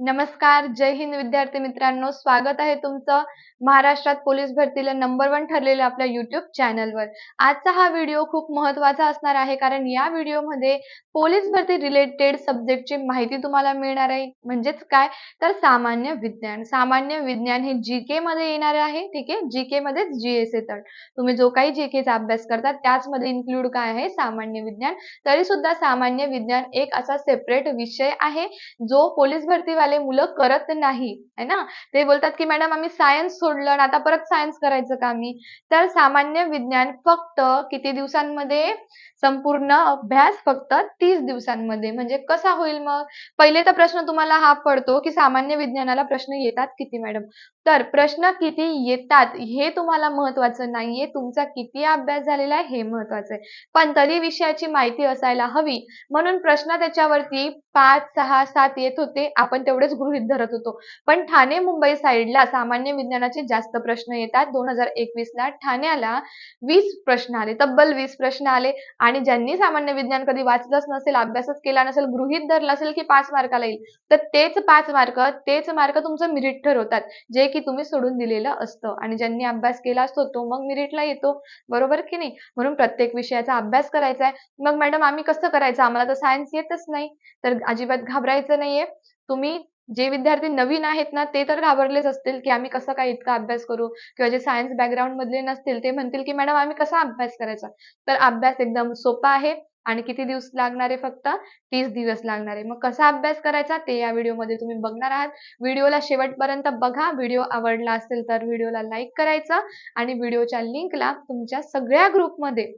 नमस्कार जय हिंद विद्यार्थी मित्रांनो. स्वागत आहे तुमचं महाराष्ट्रात पोलीस भरतीला नंबर वन ठरलेल्या आपल्या युट्यूब चॅनलवर आजचा हा व्हिडिओ खूप महत्त्वाचा असणार आहे कारण या व्हिडिओमध्ये पोलीस भरती रिलेटेड सब्जेक्टची माहिती तुम्हाला मिळणार आहे. म्हणजेच काय? तर सामान्य विज्ञान. सामान्य विज्ञान हे जी के मध्ये येणार आहे ठीक आहे? जी के मध्ये जीएस येतात तुम्ही जो काही जी केचा अभ्यास करता त्याचमध्ये इन्क्लूड काय आहे? सामान्य विज्ञान. तरी सुद्धा सामान्य विज्ञान एक असा सेपरेट विषय आहे जो पोलीस भरती वाले मुलं करत नाही है ना? ते बोलतात की मॅडम आम्ही सायन्स सोडलं आणि आता परत सायन्स करायचं का आम्ही? तर सामान्य विज्ञान फक्त किती दिवसांमध्ये? संपूर्ण अभ्यास फक्त तीस दिवसांमध्ये. म्हणजे कसा होईल मग? पहिले तर प्रश्न तुम्हाला हा पडतो की सामान्य विज्ञानाला प्रश्न येतात किती मॅडम? तर प्रश्न किती येतात हे तुम्हाला महत्वाचं नाहीये. तुमचा किती अभ्यास झालेला आहे हे महत्वाचं आहे. पण तरी विषयाची माहिती असायला हवी. म्हणून प्रश्न त्याच्यावरती पाच सहा सात येत होते. आपण तेवढेच गृहित धरत होतो. पण ठाणे मुंबई साईडला सामान्य विज्ञानाचे जास्त प्रश्न येतात. दोन हजार एकवीस ला ठाण्याला वीस प्रश्न आले तब्बल वीस प्रश्न आले. आणि ज्यांनी सामान्य विज्ञान कधी वाचलंच नसेल अभ्यासच केला नसेल गृहित धरला असेल की पाच मार्काला येईल तर तेच पाच मार्क तेच मार्क तुमचं मिरिट ठरवतात जे की तुम्ही सोडून दिलेलं असतं. आणि ज्यांनी अभ्यास केला असतो तो मग मिरिटला येतो. बरोबर की नाही? म्हणून प्रत्येक विषयाचा अभ्यास करायचा आहे मग मॅडम आम्ही कसं करायचं? आम्हाला तर सायन्स येतच नाही. तर अजिबात घाबरायचं नाहीये. तुम्ही जे विद्यार्थी नवीन आहेत ना ते तर घाबरलेच असतील की आम्ही कसं काय इतका अभ्यास करू? किंवा जे सायन्स बॅकग्राऊंड मधले नसतील ते म्हणतील की मॅडम आम्ही कसा अभ्यास करायचा? तर अभ्यास एकदम सोपा आहे आणि किती दिवस लागणार आहे फक्त? तीस दिवस लागणार आहे. मग कसा अभ्यास करायचा? ते या व्हिडिओमध्ये तुम्ही बघणार आहात. व्हिडिओला शेवटपर्यंत बघा. व्हिडिओ आवडला असेल तर व्हिडिओला लाईक करायचं आणि व्हिडिओच्या लिंकला तुमच्या सगळ्या ग्रुपमध्ये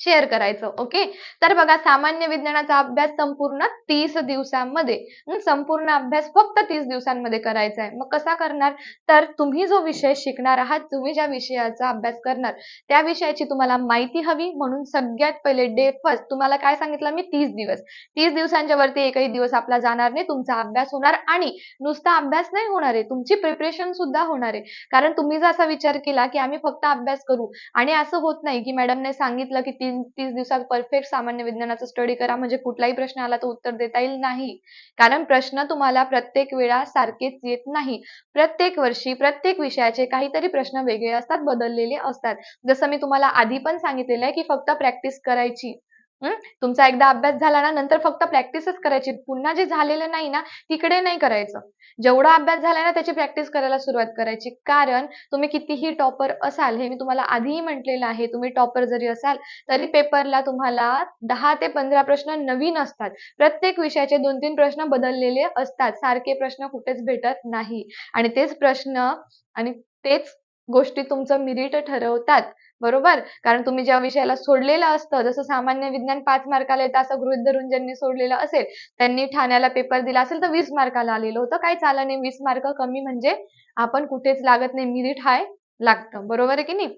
शेअर करायचं ओके? तर बघा सामान्य विज्ञानाचा अभ्यास संपूर्ण तीस दिवसांमध्ये संपूर्ण अभ्यास फक्त तीस दिवसांमध्ये करायचा आहे मग कसा करणार? तर तुम्ही जो विषय शिकणार आहात तुम्ही ज्या विषयाचा अभ्यास करणार त्या विषयाची तुम्हाला माहिती हवी. म्हणून सगळ्यात पहिले डे फर्स्ट तुम्हाला काय सांगितलं? मी तीस दिवस. तीस दिवसांच्या वरती एकही दिवस आपला जाणार नाही तुमचा अभ्यास होणार आणि नुसता अभ्यास नाही होणार आहे तुमची प्रिपरेशन सुद्धा होणार आहे. कारण तुम्ही जर असा विचार केला की आम्ही फक्त अभ्यास करू आणि असं होत नाही की मॅडमने सांगितलं की तीन तीस दिवसात परफेक्ट सामान्य विज्ञानाचा स्टडी करा. म्हणजे कुठलाही प्रश्न आला तर उत्तर देता येईल नाही. कारण प्रश्न तुम्हाला प्रत्येक वेळा सारखेच येत नाही. प्रत्येक वर्षी प्रत्येक विषयाचे काहीतरी प्रश्न वेगळे असतात बदललेले असतात. जसं मी तुम्हाला आधी पण सांगितलेलं आहे की फक्त प्रॅक्टिस करायची. तुमचा एकदा अभ्यास झाला ना नंतर फक्त प्रॅक्टिसच करायची. पुन्हा जे झालेलं नाही ना तिकडे नाही करायचं. जेवढा अभ्यास झालाय ना त्याची प्रॅक्टिस करायला सुरुवात करायची. कारण तुम्ही कितीही टॉपर असाल हे मी तुम्हाला आधीही म्हटलेलं आहे तुम्ही टॉपर जरी असाल तरी पेपरला तुम्हाला दहा ते पंधरा प्रश्न नवीन असतात. प्रत्येक विषयाचे दोन तीन प्रश्न बदललेले असतात. सारखे प्रश्न कुठेच भेटत नाही. आणि तेच प्रश्न आणि तेच गोष्टी तुमचं मिरिट ठरवतात बरोबर? कारण तुम्ही ज्या विषयाला सोडलेलं असतं जसं सामान्य विज्ञान पाच मार्काला येतं असं गृहित धरून ज्यांनी सोडलेलं असेल त्यांनी ठाण्याला पेपर दिला असेल तर वीस मार्काला आलेलं होतं. काही चालं नाही? वीस मार्क कमी म्हणजे आपण कुठेच लागत नाही. मिरिट हाय लागतं. बरोबर आहे की नाही?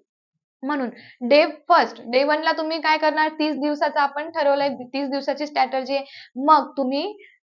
म्हणून डे फर्स्ट डे वनला तुम्ही काय करणार? तीस दिवसाचा आपण ठरवलंय तीस दिवसाची स्ट्रॅटर्जी मग तुम्ही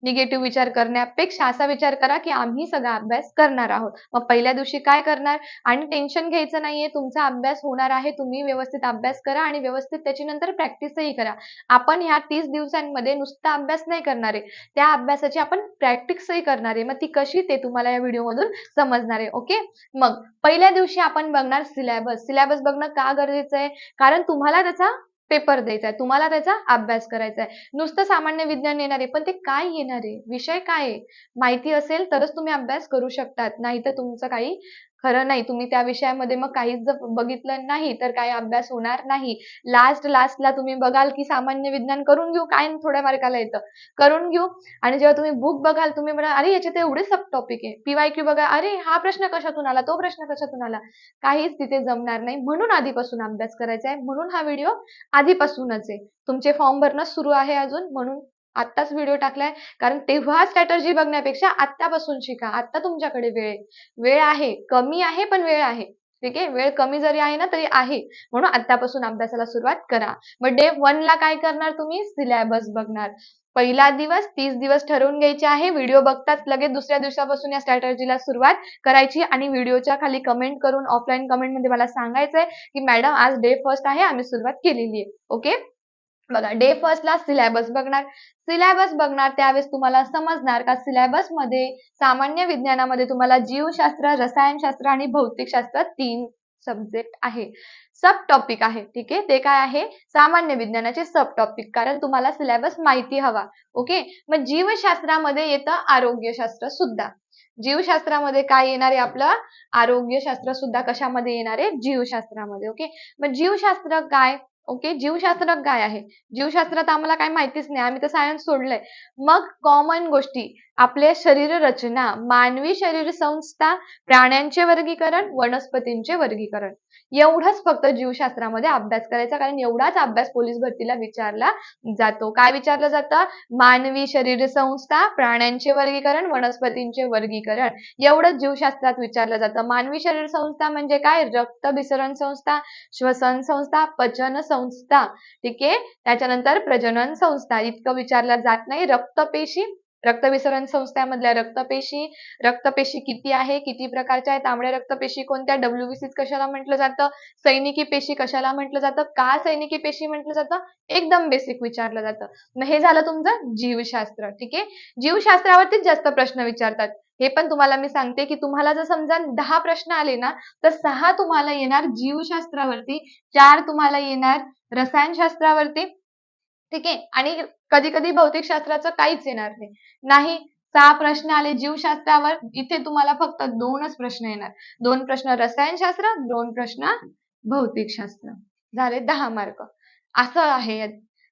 निगेटिव्ह विचार करण्यापेक्षा असा विचार करा की आम्ही सगळा अभ्यास करणार आहोत. मग पहिल्या दिवशी काय करणार? आणि टेन्शन घ्यायचं नाहीये. तुमचा अभ्यास होणार आहे. तुम्ही व्यवस्थित अभ्यास करा आणि व्यवस्थित त्याची नंतर प्रॅक्टिसही करा. आपण ह्या तीस दिवसांमध्ये नुसता अभ्यास नाही करणार. आहे त्या अभ्यासाची आपण प्रॅक्टिसही करणार आहे. मग ती कशी ते तुम्हाला या व्हिडिओमधून समजणार आहे. ओके मग पहिल्या दिवशी आपण बघणार सिलेबस सिलेबस बघणं का गरजेचं आहे? कारण तुम्हाला त्याचा पेपर द्यायचा आहे तुम्हाला त्याचा अभ्यास करायचा आहे नुसतं सामान्य विज्ञान येणार आहे पण ते काय येणार आहे? विषय काय आहे? माहिती असेल तरच तुम्ही अभ्यास करू शकतात नाही तर तुमचं काही खरं नाही तुम्ही त्या विषयामध्ये मग काहीच जर बघितलं नाही तर काही अभ्यास होणार नाही. लास्ट लास्टला तुम्ही बघाल की सामान्य विज्ञान करून घेऊ काय थोड्या मार्काला येतं? करून घेऊ. आणि जेव्हा तुम्ही बुक बघाल तुम्ही म्हणा अरे याच्यात एवढे सब टॉपिक आहे. पीवाय क्यू बघा अरे हा प्रश्न कशातून आला? तो प्रश्न कशातून आला? काहीच तिथे जमणार नाही. म्हणून आधीपासून अभ्यास करायचा आहे. म्हणून हा व्हिडिओ आधीपासूनच आहे. तुमचे फॉर्म भरणं सुरू आहे अजून. म्हणून आत्ताच व्हिडिओ टाकलाय. कारण तेव्हा स्ट्रॅटर्जी बघण्यापेक्षा आत्तापासून शिका. आत्ता तुमच्याकडे वेळ वेळ आहे. कमी आहे पण वेळ आहे. ठीक आहे? वेळ कमी जरी आहे ना तरी आहे. म्हणून आतापासून अभ्यासाला सुरुवात करा. मग डे वन ला काय करणार तुम्ही? सिलेबस बघणार. पहिला दिवस तीस दिवस ठरवून घ्यायचे आहे. व्हिडिओ बघताच लगेच दुसऱ्या दिवसापासून या स्ट्रॅटर्जीला सुरुवात करायची आणि व्हिडिओच्या खाली कमेंट करून ऑफलाईन कमेंटमध्ये मला सांगायचंय की मॅडम आज डे फर्स्ट आहे. आम्ही सुरुवात केलेली आहे. ओके बघा डे फर्स्टला सिलेबस बघणार. सिलेबस बघणार त्यावेळेस तुम्हाला समजणार का सिलेबसमध्ये सामान्य विज्ञानामध्ये तुम्हाला जीवशास्त्र रसायनशास्त्र आणि भौतिकशास्त्र तीन सब्जेक्ट आहे. सब टॉपिक आहे ठीक आहे? ते काय आहे? सामान्य विज्ञानाचे सब टॉपिक कारण तुम्हाला सिलेबस माहिती हवा ओके मग जीवशास्त्रामध्ये येतं आरोग्यशास्त्र सुद्धा. जीवशास्त्रामध्ये काय येणार आहे आपलं? आरोग्यशास्त्र सुद्धा कशामध्ये येणार आहे? जीवशास्त्रामध्ये ओके मग जीवशास्त्र काय? ओके जीवशास्त्र काय आहे? जीवशास्त्रात आम्हाला काय माहितीच नाही. आम्ही तर सायन्स सोडलंय. मग कॉमन गोष्टी आपल्या शरीर रचना मानवी शरीर संस्था प्राण्यांचे वर्गीकरण वनस्पतींचे वर्गीकरण. एवढंच फक्त जीवशास्त्रामध्ये अभ्यास करायचा कारण एवढाच अभ्यास पोलीस भरतीला विचारला जातो. काय विचारलं जातं? मानवी शरीर संस्था प्राण्यांचे वर्गीकरण वनस्पतींचे वर्गीकरण. एवढंच जीवशास्त्रात विचारलं जातं. मानवी शरीर संस्था म्हणजे काय? रक्तभिसरण संस्था श्वसन संस्था पचन संस्था ठीक आहे? त्याच्यानंतर प्रजनन संस्था. इतकं विचारलं जात नाही. रक्तपेशी रक्तविसरण संस्थेमधल्या रक्तपेशी रक्तपेशी किती आहे? किती प्रकारच्या आहेत? तांबड्या रक्तपेशी कोणत्या? डब्ल्यूबीसी कशाला म्हटलं जातं? सैनिकी पेशी कशाला म्हटलं जातं? का सैनिकी पेशी म्हटलं जातं? एकदम बेसिक विचारलं जातं. मग हे झालं तुमचं जीवशास्त्र. ठीक आहे? जीवशास्त्रावरतीच जास्त प्रश्न विचारतात. हे पण तुम्हाला मी सांगते की तुम्हाला जर समजा दहा प्रश्न आले ना तर सहा तुम्हाला येणार जीवशास्त्रावरती चार तुम्हाला येणार रसायनशास्त्रावरती. ठीक आहे? आणि कधी कधी भौतिकशास्त्राचं काहीच येणार नाही. नाही सहा प्रश्न आले जीवशास्त्रावर इथे तुम्हाला फक्त दोनच प्रश्न येणार. दोन प्रश्न रसायनशास्त्र दोन प्रश्न भौतिकशास्त्र. झाले दहा मार्क. असं आहे.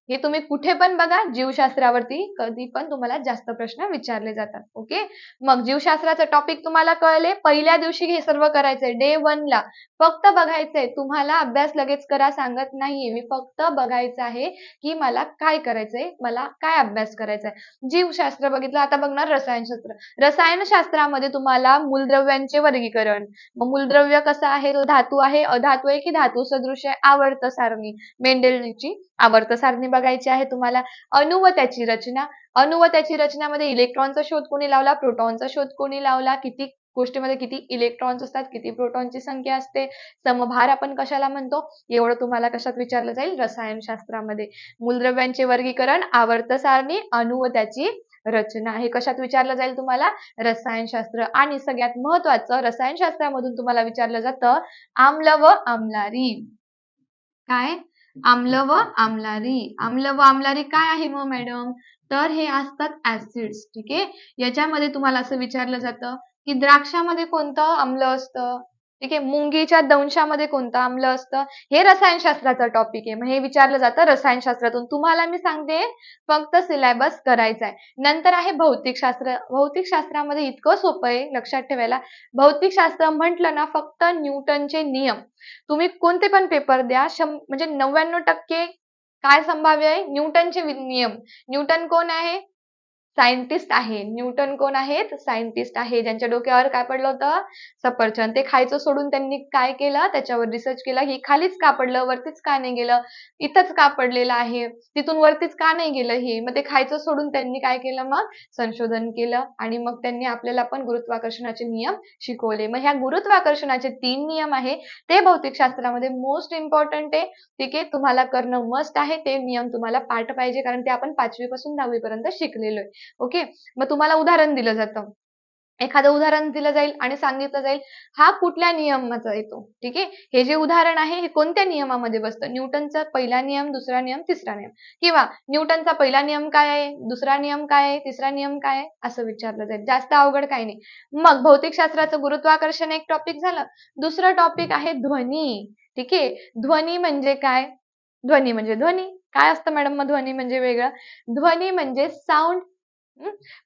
हे तुम्ही कुठे पण बघा जीवशास्त्रावरती कधी पण तुम्हाला जास्त प्रश्न विचारले जातात ओके मग जीवशास्त्राचं टॉपिक तुम्हाला कळले पहिल्या दिवशी हे सर्व करायचंय डे ला. फक्त बघायचंय तुम्हाला अभ्यास लगेच करा सांगत नाहीये. मी फक्त बघायचं आहे की मला काय करायचंय मला काय अभ्यास करायचा आहे जीवशास्त्र बघितलं आता बघणार रसायनशास्त्र रसायनशास्त्रामध्ये तुम्हाला मूलद्रव्यांचे वर्गीकरण. मग मूलद्रव्य कसं आहे? तो धातू आहे अधातू आहे की धातू सदृश आहे? आवर्त सारणी. मेंडेलची आवर्त सारणी बघायची आहे तुम्हाला? अणु व त्याची रचना. अणु व त्याची रचनामध्ये इलेक्ट्रॉनचा शोध कोणी लावला? प्रोटॉनचा शोध कोणी लावला? किती गोष्टीमध्ये किती इलेक्ट्रॉन्स असतात? किती प्रोटॉनची संख्या असते? समभार आपण कशाला म्हणतो? एवढं तुम्हाला कशात विचारलं जाईल? रसायनशास्त्रामध्ये. मूलद्रव्यांचे वर्गीकरण आवर्त सारणी अणु व त्याची रचना. हे कशात विचारलं जाईल तुम्हाला? रसायनशास्त्र. आणि सगळ्यात महत्वाचं रसायनशास्त्रामधून तुम्हाला विचारलं जातं आम्ल व आम्लारी. काय? आम्ल व आम्लारी. आम्ल व आम्लारी काय आहे मग मॅडम? तर हे असतात ऍसिड्स ठीक आहे? याच्यामध्ये तुम्हाला असं विचारलं जातं की द्राक्षामध्ये कोणतं आम्ल असतं? ठीक आहे? मुंगीच्या दंशामध्ये कोणतं आम्ल असतं? हे रसायनशास्त्राचं टॉपिक आहे. मग हे विचारलं जातं रसायनशास्त्रातून. तुम्हाला मी सांगते फक्त सिलेबस करायचा आहे. नंतर आहे भौतिकशास्त्र भौतिकशास्त्रामध्ये इतकं सोपं आहे लक्षात ठेवायला. भौतिकशास्त्र म्हटलं ना फक्त न्यूटनचे नियम. तुम्ही कोणते पण पेपर द्या म्हणजे नव्याण्णव टक्के काय संभाव्य आहे? न्यूटनचे नियम. न्यूटन कोण आहे? सायंटिस्ट आहे. न्यूटन कोण आहेत? सायंटिस्ट आहे. ज्यांच्या डोक्यावर काय पडलं होतं सफरचंद. ते खायचं सोडून त्यांनी काय केलं? त्याच्यावर रिसर्च केला. हे खालीच का पडलं वरतीच का नाही गेलं? इथंच का पडलेलं आहे. तिथून वरतीच का नाही गेलं हे? मग ते खायचं सोडून त्यांनी काय केलं मग? संशोधन केलं आणि मग त्यांनी आपल्याला पण गुरुत्वाकर्षणाचे नियम शिकवले. मग ह्या गुरुत्वाकर्षणाचे तीन नियम आहे. ते भौतिकशास्त्रामध्ये मोस्ट इम्पॉर्टंट आहे. ठीक आहे? तुम्हाला करणं मस्ट आहे. ते नियम तुम्हाला पाठ पाहिजे. कारण ते आपण पाचवी पासून दहावी पर्यंत शिकलेलो आहे. ओके? मग तुम्हाला उदाहरण दिलं जातं. एखादं उदाहरण दिलं जाईल आणि सांगितलं जाईल हा कुठल्या नियमाचा येतो? ठीक आहे? हे जे उदाहरण आहे हे कोणत्या नियमामध्ये बसतं? न्यूटनचा पहिला नियम दुसरा नियम तिसरा नियम. किंवा न्यूटनचा पहिला नियम काय आहे? दुसरा नियम काय आहे? तिसरा नियम काय आहे? असं विचारलं जाईल. जास्त अवघड काही नाही. मग भौतिकशास्त्राचं गुरुत्वाकर्षण एक टॉपिक झालं. दुसरं टॉपिक आहे ध्वनी. ठीक आहे? ध्वनी म्हणजे काय? ध्वनी म्हणजे ध्वनी. काय असतं मॅडम? मग ध्वनी म्हणजे वेगळं. ध्वनी म्हणजे साऊंड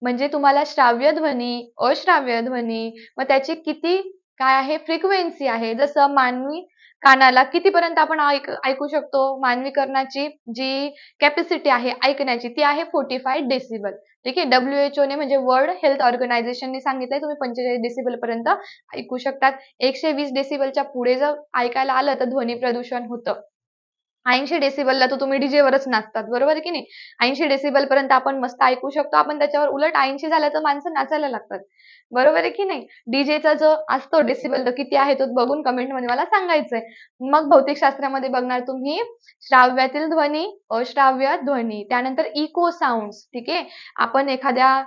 म्हणजे तुम्हाला श्राव्य ध्वनी अश्राव्य ध्वनी मग त्याची किती काय आहे? फ्रिक्वेन्सी आहे. जसं मानवी कानाला कितीपर्यंत आपण ऐकू शकतो? मानवी कर्णाची जी कॅपॅसिटी आहे ऐकण्याची ती आहे फोर्टी फाय डेसिबल ठीक आहे? डब्ल्यूएचओ ने म्हणजे वर्ल्ड हेल्थ ऑर्गनायझेशनने सांगितलंय तुम्ही पंचेचाळीस डेसिबल पर्यंत ऐकू शकतात. एकशे वीस डेसिबलच्या पुढे जर ऐकायला आलं तर ध्वनी प्रदूषण होतं. ऐंशी डेसिबलला तर तुम्ही डीजे वरच नाचतात बरोबर आहे की नाही? ऐंशी डेसिबल पर्यंत आपण मस्त ऐकू शकतो. आपण त्याच्यावर उलट ऐंशी झालं तर माणसं नाचायला लागतात. बरोबर आहे की नाही? डीजेचा जो असतो डेसिबल तो किती आहे तो बघून कमेंटमध्ये मला सांगायचंय. मग भौतिकशास्त्रामध्ये बघणार तुम्ही श्राव्यातील ध्वनी अश्राव्य ध्वनी त्यानंतर इको साऊंड ठीक आहे? आपण एखाद्या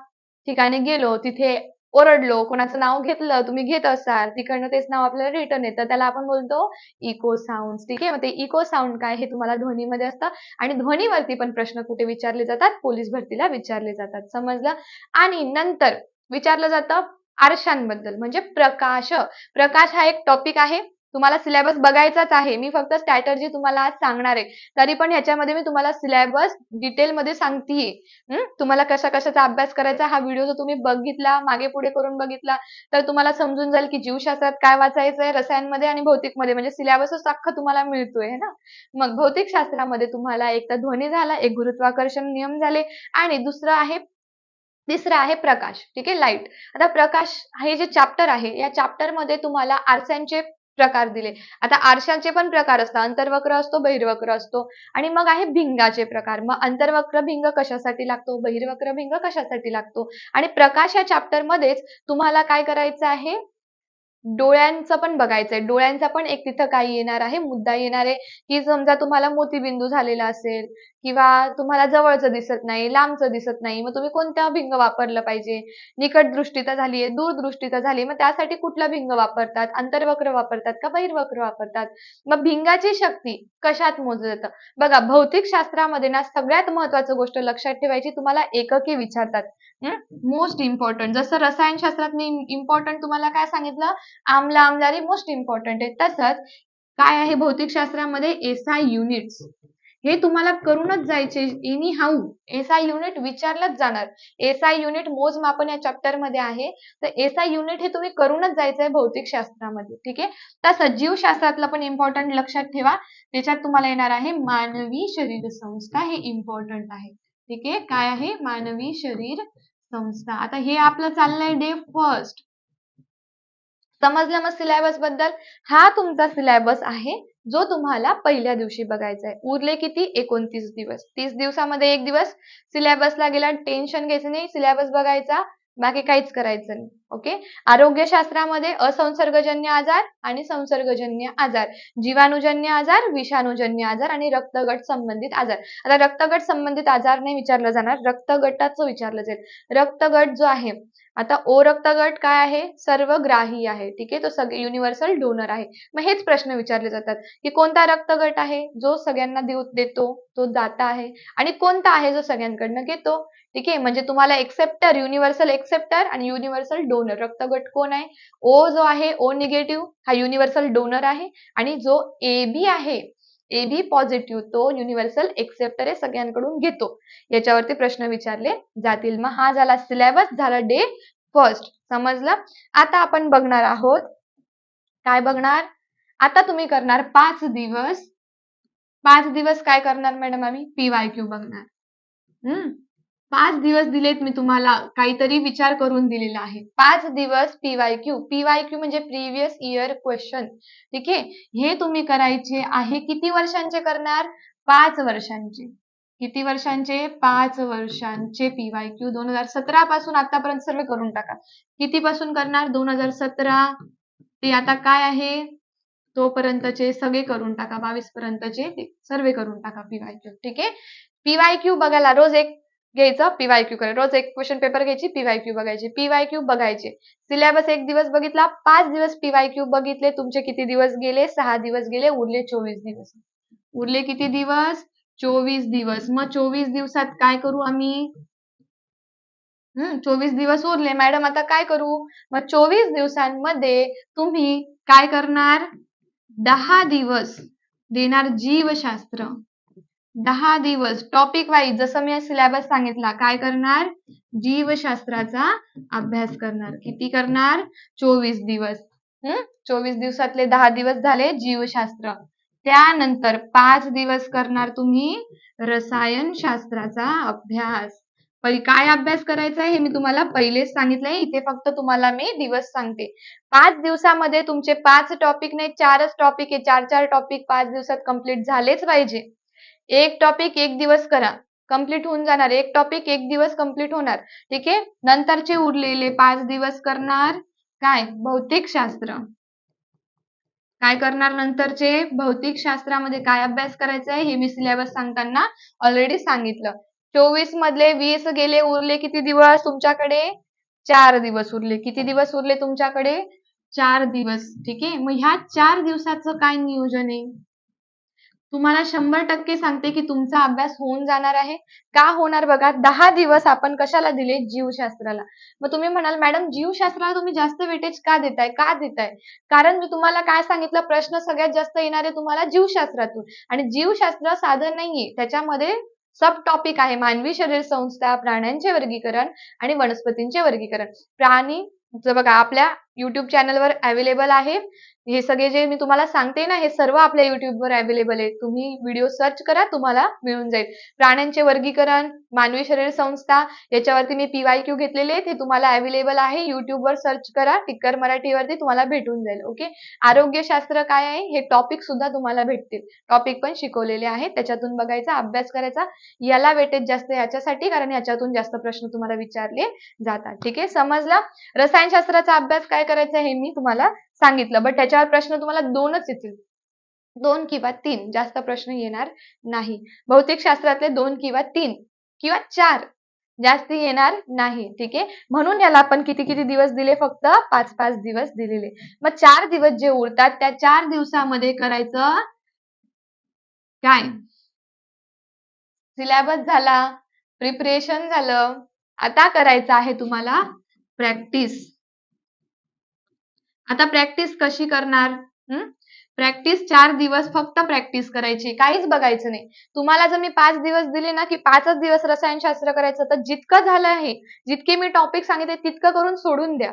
ठिकाणी गेलो तिथे ओरडलो कोणाचं नाव घेतलं तुम्ही घेत असाल तिकडनं तेच नाव आपल्याला रिटर्न येतं. त्याला आपण बोलतो इको साऊंड ठीक आहे? मग ते इको साऊंड काय हे तुम्हाला ध्वनीमध्ये असतं. आणि ध्वनीवरती पण प्रश्न कुठे विचारले जातात? पोलीस भरतीला विचारले जातात. समजलं? आणि नंतर विचारलं जातं आरशांबद्दल म्हणजे प्रकाश. प्रकाश हा एक टॉपिक आहे. तुम्हाला सिलेबस बघायचाच आहे. मी फक्त स्ट्रॅटर्जी तुम्हाला आज सांगणार आहे तरी पण ह्याच्यामध्ये मी तुम्हाला सिलेबस डिटेलमध्ये सांगतेय. तुम्हाला कशा कशाचा अभ्यास करायचा हा व्हिडिओ जर तुम्ही बघितला मागे पुढे करून बघितला तर तुम्हाला समजून जाईल की जीवशास्त्रात काय वाचायचं आहे रसायनमध्ये आणि भौतिकमध्ये. म्हणजे सिलेबसच अख्खा तुम्हाला मिळतोय ना? मग भौतिकशास्त्रामध्ये तुम्हाला एक तर ध्वनी झाला एक गुरुत्वाकर्षण नियम झाले आणि दुसरं आहे तिसरं आहे प्रकाश. ठीक आहे? लाइट आता प्रकाश हे जे चॅप्टर आहे या चॅप्टरमध्ये तुम्हाला आरशांचे प्रकार दिले. आता आरशाचे पण प्रकार असतात. अंतर्वक्र असतो बहिर्वक्र असतो. आणि मग आहे भिंगाचे प्रकार. मग अंतर्वक्र भिंग कशासाठी लागतो? बहिर्वक्र भिंग कशासाठी लागतो? आणि प्रकाश या चॅप्टर मध्येच तुम्हाला काय करायचं आहे? डोळ्यांचं पण बघायचंय डोळ्यांचा पण एक तिथं काही येणार आहे? मुद्दा येणार आहे की समजा तुम्हाला मोतीबिंदू झालेला असेल किंवा तुम्हाला जवळचं दिसत नाही लांबचं दिसत नाही मग तुम्ही कोणत्या भिंग वापरलं पाहिजे? निकट दृष्टीता झालीये दूरदृष्टीता झाली मग त्यासाठी कुठला भिंग वापरतात? अंतर्वक्र वापरतात का बहिर्वक्र वापरतात? मग भिंगाची शक्ती कशात मोजलं जातं बघा भौतिक शास्त्रामध्ये ना सगळ्यात महत्वाचं गोष्ट लक्षात ठेवायची तुम्हाला एकके विचारतात. मोस्ट इम्पॉर्टंट जसं रसायनशास्त्रात मी इम्पॉर्टंट तुम्हाला काय सांगितलं? आमला आमलारी मोस्ट इम्पॉर्टंट आहे. तसंच काय आहे भौतिक शास्त्रामध्ये? एसआय युनिट्स हे तुम्हाला करूनच जायचे. एनी हाऊ एसआय युनिट विचारलंच जाणार. एसआय युनिट मोजमापन या चॅप्टरमध्ये आहे. तर एसआय युनिट हे तुम्ही करूनच जायचंय भौतिक शास्त्रामध्ये. ठीक आहे? तर सजीव शास्त्रातलं पण इम्पॉर्टंट लक्षात ठेवा. त्याच्यात तुम्हाला येणार आहे मानवी शरीर संस्था हे इम्पॉर्टंट आहे. ठीक आहे? काय आहे? मानवी शरीर संस्था. आता हे आपलं चाललंय डे फर्स्ट समजलं मग सिलेबसबद्दल? हा तुमचा सिलेबस आहे. जो तुम्हाला पहिल्या दिवशी बघायचा आहे. उरले किती? एकोणतीस दिवस. तीस दिवसामध्ये एक दिवस सिलेबसला गेला टेन्शन घ्यायचं नाही सिलेबस बघायचा बाकी काहीच करायचं नाही. ओके? आरोग्यशास्त्रामध्ये असंसर्गजन्य आजार आणि संसर्गजन्य आजार. जीवाणूजन्य आजार विषाणूजन्य आजार आणि रक्तगट संबंधित आजार. आता रक्तगट संबंधित आजार नाही विचारलं जाणार. रक्तगटाचं विचारलं जाईल. रक्तगट जो आहे आता ओ रक्तगट काय आहे? सर्वग्राही आहे. ठीक आहे? तो सगळे युनिव्हर्सल डोनर आहे. मग हेच प्रश्न विचारले जातात की कोणता रक्तगट आहे? जो सगळ्यांना देऊ देतो तो दाता आहे. आणि कोणता आहे जो सगळ्यांकडनं घेतो? ठीक आहे? म्हणजे तुम्हाला एक्सेप्टर युनिव्हर्सल एक्सेप्टर आणि युनिव्हर्सल डोनर रक्तगट कोण आहे? ओ जो आहे ओ निगेटिव्ह हा युनिव्हर्सल डोनर आहे. आणि जो ए बी आहे ए बी पॉझिटिव्ह तो युनिव्हर्सल एक्सेप्टर हे सगळ्यांकडून घेतो. याच्यावरती प्रश्न विचारले जातील. मग हा झाला सिलेबस झाला डे फर्स्ट समजलं? आता आपण बघणार आहोत. काय बघणार? आता तुम्ही करणार पाच दिवस. पाच दिवस काय करणार मॅडम आम्ही? पीवाय क्यू बघणार. हम्म? पाच दिवस दिलेत मी तुम्हाला काहीतरी विचार करून दिलेला आहे. पाच दिवस P Y Q P Y Q म्हणजे प्रिव्हियस इयर क्वेश्चन ठीक आहे? हे तुम्ही करायचे आहे किती वर्षांचे करणार? पाच वर्षांचे. किती वर्षांचे? पाच वर्षांचे पीवाय क्यू दोन हजार सतरा पासून आतापर्यंत सर्व करून टाका. किती पासून करणार? दोन हजार सतरा. ते आता काय आहे? तोपर्यंतचे सगळे करून टाका. बावीस पर्यंतचे सर्वे करून टाका पीवाय क्यू ठीक आहे? पीवाय क्यू बघायला रोज एक घ्यायचं पीवाय क्यू करायचं रोज एक क्वेश्चन पेपर घ्यायची पीवाय क्यू बघायची. पीवाय क्यू बघायचे. सिलेबस एक दिवस बघितला पाच दिवस पीवाय क्यू बघितले तुमचे किती दिवस गेले? सहा दिवस गेले उरले चोवीस दिवस. उरले किती दिवस? चोवीस दिवस. मग चोवीस दिवसात काय करू आम्ही? हम्म चोवीस दिवस उरले. मॅडम आता काय करू? मग चोवीस दिवसांमध्ये तुम्ही काय करणार? दहा दिवस देणार जीवशास्त्र. दहा दिवस. टॉपिक वाईज जसं मी सिलेबस सांगितला काय करणार? जीवशास्त्राचा अभ्यास करणार. किती करणार? चोवीस दिवस. हम्म चोवीस दिवसातले दहा दिवस झाले जीवशास्त्र. त्यानंतर पाच दिवस करणार तुम्ही रसायनशास्त्राचा अभ्यास. काय अभ्यास करायचा आहे हे मी तुम्हाला पहिलेच सांगितलंय. इथे फक्त तुम्हाला मी दिवस सांगते. पाच दिवसामध्ये तुमचे पाच टॉपिक नाही चारच टॉपिक आहे. चार चार टॉपिक पाच दिवसात कंप्लीट झालेच पाहिजे. एक टॉपिक एक दिवस करा. कंप्लीट होऊन जाणार. एक टॉपिक एक दिवस कंप्लीट होणार. ठीक आहे? नंतरचे उरलेले पाच दिवस करणार काय? भौतिक शास्त्र. काय करणार नंतरचे? भौतिक शास्त्रामध्ये काय अभ्यास करायचा आहे? हे मी सिलेबस सांगताना ऑलरेडी सांगितलं. चोवीस मधले वीस गेले उरले किती दिवस तुमच्याकडे? चार दिवस उरले. किती दिवस उरले तुमच्याकडे? चार दिवस. ठीक आहे? मग ह्या चार दिवसाचं काय नियोजन आहे? तुम्हाला शंभर टक्के सांगते की तुमचा अभ्यास होऊन जाणार आहे. का होणार बघा दहा दिवस आपण कशाला दिले? जीवशास्त्राला. मग तुम्ही म्हणाल मॅडम जीवशास्त्राला तुम्ही जास्त वेटेज का देताय? का देताय? कारण मी तुम्हाला काय सांगितलं प्रश्न सगळ्यात जास्त येणारे तुम्हाला जीवशास्त्रातून. आणि जीवशास्त्र साधन नाहीये. त्याच्यामध्ये सब टॉपिक आहे. मानवी शरीर संस्था प्राण्यांचे वर्गीकरण आणि वनस्पतींचे वर्गीकरण. प्राणी बघा आपल्या युट्यूब चॅनलवर अवेलेबल आहे. हे सगळे जे मी तुम्हाला सांगते ना हे सर्व आपल्या युट्यूबवर अवेलेबल आहे. तुम्ही व्हिडिओ सर्च करा तुम्हाला मिळून जाईल. प्राण्यांचे वर्गीकरण मानवी शरीर संस्था याच्यावरती मी पीवाय क्यू घेतलेले आहेत. हे तुम्हाला अवेलेबल आहे. युट्यूबवर सर्च करा. टिक्कर मराठीवरती तुम्हाला भेटून जाईल. ओके आरोग्यशास्त्र काय आहे? हे टॉपिक सुद्धा तुम्हाला भेटतील. टॉपिक पण शिकवलेले आहेत त्याच्यातून बघायचा अभ्यास करायचा. याला वेटेज जास्त याच्यासाठी कारण याच्यातून जास्त प्रश्न तुम्हाला विचारले जातात. ठीक आहे? समजलं? रसायनशास्त्राचा अभ्यास काय करायचं हे मी तुम्हाला सांगितलं. बट त्याच्यावर प्रश्न तुम्हाला दोनच येतील. दोन किंवा तीन. जास्त प्रश्न येणार नाही. भौतिक शास्त्रातले दोन किंवा तीन किंवा चार जास्त येणार नाही. ठीक आहे? म्हणून याला आपण किती किती दिवस दिले? फक्त पाच पाच दिवस दिलेले. मग चार दिवस जे उरतात त्या चार दिवसामध्ये करायचं काय? सिलेबस झाला प्रिपरेशन झालं. आता करायचं आहे तुम्हाला प्रॅक्टिस आता प्रॅक्टिस कशी करणार? प्रॅक्टिस चार दिवस फक्त प्रॅक्टिस करायची. काहीच बघायचं नाही. तुम्हाला जर मी पाच दिवस दिले ना की पाचच दिवस रसायनशास्त्र करायचं तर जितकं झालं आहे जितके मी टॉपिक सांगितले तितकं करून सोडून द्या.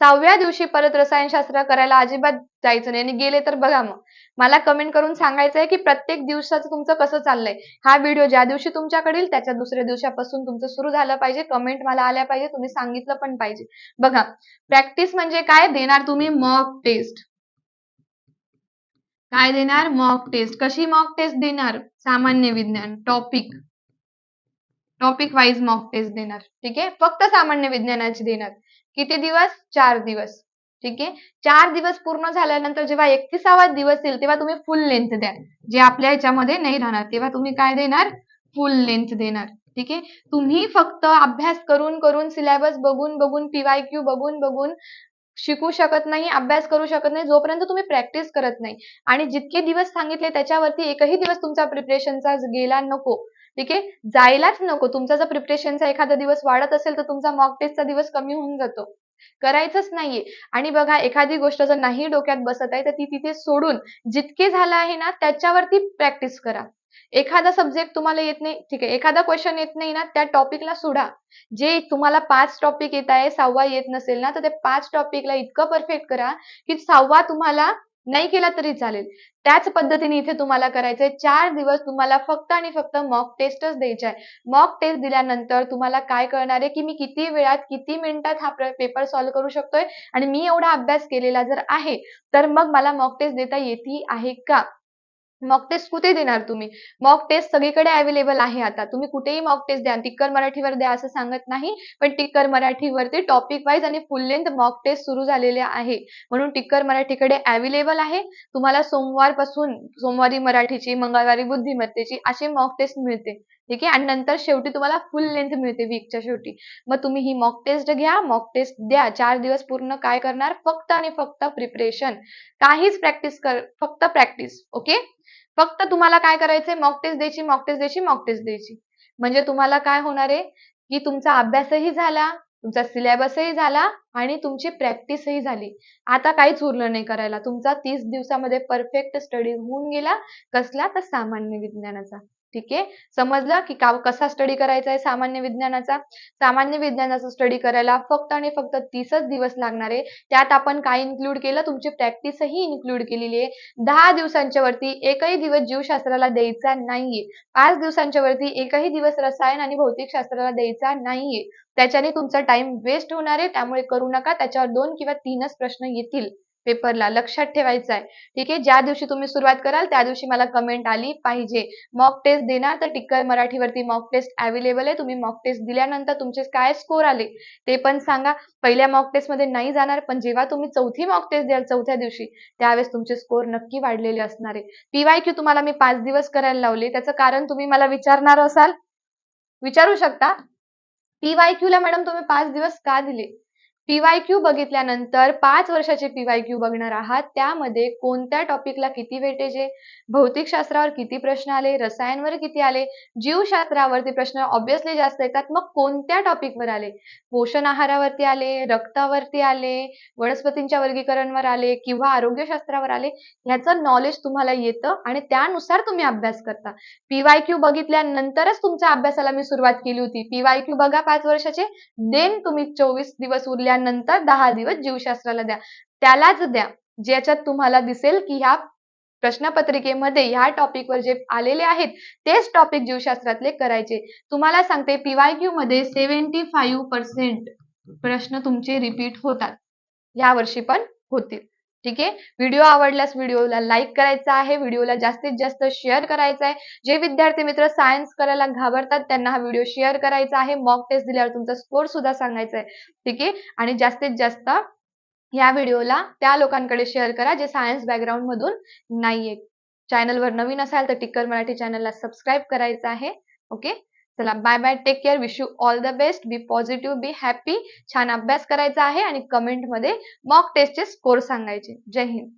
सहाव्या दिवशी परत रसायनशास्त्र करायला अजिबात जायचं नाही. आणि गेले तर बघा मग. मला कमेंट करून सांगायचं आहे की प्रत्येक दिवसाचं तुमचं कसं चाललंय? हा व्हिडिओ ज्या दिवशी तुमच्याकडे येईल त्याच्या दुसऱ्या दिवसापासून तुमचं सुरू झालं पाहिजे. कमेंट मला आल्या पाहिजे तुम्ही सांगितलं पण पाहिजे. बघा प्रॅक्टिस म्हणजे काय? देणार तुम्ही मॉक टेस्ट काय देणार? मॉक टेस्ट कशी मॉक टेस्ट देणार? सामान्य विज्ञान. Topic topic wise mock test देणार. ठीक आहे? फक्त सामान्य विज्ञानाची देणार. किती दिवस? चार दिवस. ठीक आहे? चार दिवस पूर्ण झाल्यानंतर जेव्हा एकतीसावा दिवस येईल तेव्हा तुम्ही फुल लेंथ द्या जे आपल्या ह्याच्यामध्ये नाही राहणार तेव्हा तुम्ही काय देणार? फुल लेंथ देणार. ठीक आहे? तुम्ही फक्त अभ्यास करून करून सिलेबस बघून बघून पीवाय क्यू बघून बघून शिकू शकत नाही अभ्यास करू शकत नाही जोपर्यंत तुम्ही प्रॅक्टिस करत नाही. आणि जितके दिवस सांगितले त्याच्यावरती एकही दिवस तुमचा प्रिपरेशनचा गेला नको. ठीक आहे? जायलाच नको. तुमचा जर प्रिपरेशनचा एखादा दिवस वाढत असेल तर तुमचा मॉक टेस्टचा दिवस कमी होऊन जातो. करायचंच नाहीये. आणि बघा एखादी गोष्ट जर नाही डोक्यात बसत आहे तर ती तिथे सोडून जितके झालं आहे ना त्याच्यावरती प्रॅक्टिस करा. एखादा सब्जेक्ट तुम्हाला येत नाही ठीक आहे एखादा क्वेश्चन येत नाही ना त्या टॉपिकला सोडा. जे तुम्हाला पाच टॉपिक येत आहे सहावा येत नसेल ना तर ते पाच टॉपिकला इतकं परफेक्ट करा की सहावा तुम्हाला नाही केला तरी चालेल. त्याच पद्धतीने इथे तुम्हाला करायचंय. चार दिवस तुम्हाला फक्त आणि फक्त मॉक टेस्टच द्यायचा आहे मॉक टेस्ट दिल्यानंतर तुम्हाला काय कळणार आहे की मी किती वेळात किती मिनिटात हा पेपर सॉल्व्ह करू शकतोय? आणि मी एवढा अभ्यास केलेला जर आहे तर मग मला मॉक टेस्ट देता येते आहे का? मॉक टेस्ट कुठे देणार तुम्ही? मॉक टेस्ट सगळीकडे अवेलेबल आहे आता. तुम्ही कुठेही मॉक टेस्ट द्या टिक्कर मराठीवर द्या असं सांगत नाही पण टिक्कर मराठीवरती टॉपिक वाईज आणि फुल लेंथ मॉक टेस्ट सुरू झालेले आहे. म्हणून टिक्कर मराठीकडे अवेलेबल आहे. तुम्हाला सोमवारपासून सोमवारी मराठीची मंगळवारी बुद्धिमत्तेची अशी मॉक टेस्ट मिळते. ठीक आहे? आणि नंतर शेवटी तुम्हाला फुल लेंथ मिळते वीकच्या शेवटी. मग तुम्ही ही मॉक टेस्ट घ्या. मॉक टेस्ट द्या. चार दिवस पूर्ण काय करणार? फक्त आणि फक्त प्रिपरेशन काहीच प्रॅक्टिस कर फक्त प्रॅक्टिस ओके फक्त तुम्हाला काय करायचंय? मॉक टेस्ट द्यायची मॉक टेस्ट द्यायची मॉक टेस्ट द्यायची. म्हणजे तुम्हाला काय होणार आहे? की तुमचा अभ्यासही झाला तुमचा सिलेबसही झाला आणि तुमची प्रॅक्टिसही झाली. आता काहीच उरलं नाही करायला. तुमचा तीस दिवसामध्ये परफेक्ट स्टडी होऊन गेला. कसला? तर सामान्य विज्ञानाचा. ठीक आहे? समजलं की का कसा स्टडी करायचा आहे सामान्य विज्ञानाचा? सामान्य विज्ञानाचा स्टडी करायला फक्त आणि फक्त तीसच दिवस लागणार आहे. त्यात आपण काय इन्क्लूड केलं? तुमची प्रॅक्टिसही इन्क्लूड केलेली आहे. दहा दिवसांच्या वरती एकही दिवस जीवशास्त्राला द्यायचा नाहीये. पाच दिवसांच्या वरती एकही दिवस रसायन आणि भौतिकशास्त्राला द्यायचा नाहीये. त्याच्याने तुमचा टाइम वेस्ट होणार आहे. त्यामुळे करू नका. त्याच्यावर दोन किंवा तीनच प्रश्न येतील. पेपरला लक्षात ठेवायचं आहे ठीक आहे? ज्या दिवशी तुम्ही सुरुवात कराल त्या दिवशी मला कमेंट आली पाहिजे. मॉक टेस्ट देणार तर टिक्कर मराठीवरती मॉक टेस्ट अवेलेबल आहे. तुम्ही मॉक टेस्ट दिल्यानंतर तुमचे काय स्कोर आले? ते पण सांगा. पहिल्या मॉक टेस्टमध्ये नाही जाणार पण जेव्हा तुम्ही चौथी मॉक टेस्ट द्याल चौथ्या दिवशी त्यावेळेस तुमचे स्कोर नक्की वाढलेले असणार आहे. पीवाय क्यू तुम्हाला मी पाच दिवस करायला लावले. त्याचं कारण तुम्ही मला विचारणार असाल? विचारू शकता? पीवाय क्यू ला मॅडम तुम्ही पाच दिवस का दिले? पीवाय क्यू बघितल्यानंतर पाच वर्षाचे पीवाय क्यू बघणार आहात. त्यामध्ये कोणत्या टॉपिकला किती वेटेज आहे भौतिकशास्त्रावर किती प्रश्न आले? रसायनवर किती आले? जीवशास्त्रावरती प्रश्न ऑब्व्हियसली जास्त येतात. मग कोणत्या टॉपिकवर आले? पोषण आहारावरती आले? रक्तावरती आले? वनस्पतींच्या वर्गीकरणवर आले? किंवा आरोग्यशास्त्रावर आले? ह्याचं नॉलेज तुम्हाला येतं आणि त्यानुसार तुम्ही अभ्यास करता. पीवाय क्यू बघितल्यानंतरच तुमच्या अभ्यासाला मी सुरुवात केली होती. पीवाय क्यू बघा पाच वर्षाचे. देन तुम्ही चोवीस दिवस उरल्या त्यानंतर दहा दिवस जीवशास्त्राला द्या. त्यालाच द्या. ज्याच्यात तुम्हाला दिसेल की ह्या प्रश्नपत्रिकेमध्ये ह्या टॉपिकवर जे आलेले आहेत तेच टॉपिक जीवशास्त्रातले करायचे. तुम्हाला सांगते पीवायमध्ये सेव्हन्टी फाईव्ह पर्सेंट प्रश्न तुमचे रिपीट होतात. या वर्षी पण होतील. ठीक आहे? व्हिडिओ आवडल्यास व्हिडिओला लाईक करायचा आहे व्हिडिओला जास्तीत जास्त शेअर करायचा आहे. जे विद्यार्थी मित्र सायन्स करायला घाबरतात त्यांना हा व्हिडिओ शेअर करायचा आहे. मॉक टेस्ट दिल्यावर तुमचा स्कोर सुद्धा सांगायचा आहे. ठीक आहे? आणि जास्तीत जास्त या व्हिडिओला त्या लोकांकडे शेअर करा जे सायन्स बॅकग्राऊंड मधून नाहीये चॅनलवर नवीन असाल तर टिक्कर मराठी चॅनलला सबस्क्राईब करायचं आहे. ओके चला bye bye take care wish you all the best be positive be happy छान अभ्यास करायचा आहे आणि कमेंटमध्ये मॉक टेस्टचे स्कोर सांगायचे. जय हिंद.